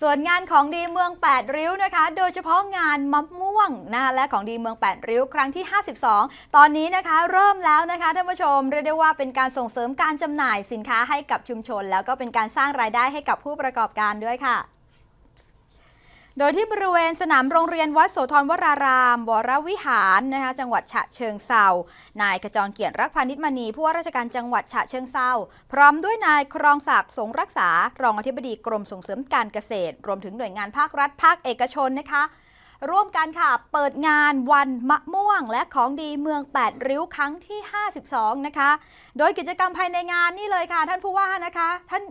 ส่วนงานของดีเมือง 8 ริ้วนะคะ โดยเฉพาะงานมะม่วงนะคะและของดีเมือง 8 ริ้วครั้งที่ 52 ตอนนี้นะคะเริ่มแล้วนะคะท่านผู้ชมเรียกได้ว่าเป็นการส่งเสริมการจำหน่ายสินค้าให้กับชุมชน แล้วก็เป็นการสร้างรายได้ให้กับผู้ประกอบการด้วยค่ะ โดยที่บริเวณสนามโรงเรียนวัดโสธรวรารามวรวิหารนะคะจังหวัดฉะเชิงเซานายขจรเกียรติรักพานิชมณีผู้ว่าราชการจังหวัดฉะเชิงเซาพร้อมด้วยนายครองศักดิ์สงรักษารองอธิบดีกรมส่งเสริมการเกษตร รวมถึงหน่วยงานภาครัฐภาคเอกชนนะคะ ร่วมกันค่ะ เปิดงานวันมะม่วง และของดีเมือง 8 ริ้วครั้งที่ 52 นะคะ โดยกิจกรรมภายในงานนี่เลยค่ะ ท่านผู้ว่านะคะ ท่าน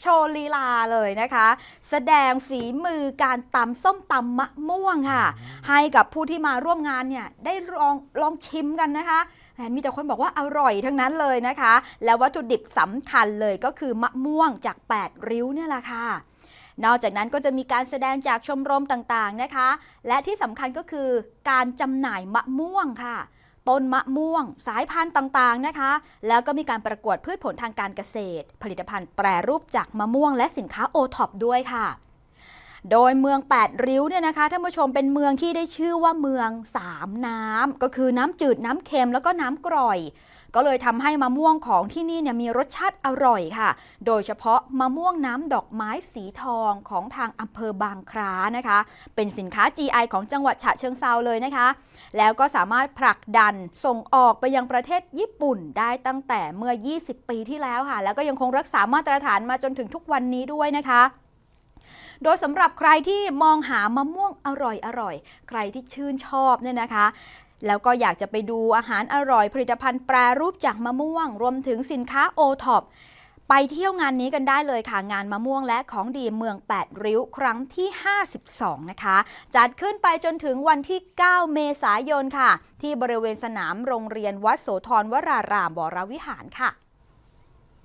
โชว์ลีลาเลยนะคะ แสดงฝีมือการตำส้มตำมะม่วงค่ะ ให้กับผู้ที่มาร่วมงานเนี่ยได้ลองลองชิมกันนะคะแหมมีแต่คนบอกว่าอร่อยทั้งนั้นเลยนะคะ และวัตถุดิบสำคัญเลยก็คือมะม่วงจาก 8 ริ้วเนี่ยแหละค่ะ นอกจากนั้นก็จะมีการแสดงจากชมรมต่างๆนะคะ และที่สำคัญก็คือการจำหน่ายมะม่วงค่ะต้นมะม่วง สายพันธุ์ต่างๆนะคะ แล้วก็มีการประกวดพืชผลทางการเกษตร ผลิตภัณฑ์แปรรูปจากมะม่วงและสินค้าโอท็อปด้วยค่ะ โดยเมือง 8 ริ้วเนี่ยนะคะท่านผู้ชมเป็นเมืองที่ได้ชื่อว่าเมือง 3 น้ำก็คือน้ำจืดน้ำเค็มแล้วก็น้ำกร่อย ก็เลยทำให้มะม่วงของที่นี่เนี่ยมีรสชาติอร่อยค่ะ โดยเฉพาะมะม่วงน้ำดอกไม้สีทองของทางอำเภอบางคล้านะคะ เป็นสินค้า GI ของจังหวัดฉะเชิงเซาเลยนะคะ แล้วก็สามารถผลักดันส่งออกไปยังประเทศญี่ปุ่นได้ตั้งแต่เมื่อ 20 ปีที่แล้วค่ะ แล้วก็ยังคงรักษามาตรฐานมาจนถึงทุกวันนี้ด้วยนะคะโดยสำหรับใครที่มองหามะม่วงอร่อยอร่อยๆใครที่ชื่นชอบเนี่ยนะคะ แล้วก็อยากจะไปดูอาหารอร่อยผลิตภัณฑ์แปรรูปจากมะม่วง รวมถึงสินค้าโอท็อปไปเที่ยวงานนี้กันได้เลยค่ะ งานมะม่วงและของดีเมือง 8 ริ้วครั้งที่ 52 นะคะ จัดขึ้นไปจนถึงวันที่ 9 เมษายนค่ะ ที่บริเวณสนามโรงเรียนวัดโสธรวรารามวรวิหารค่ะ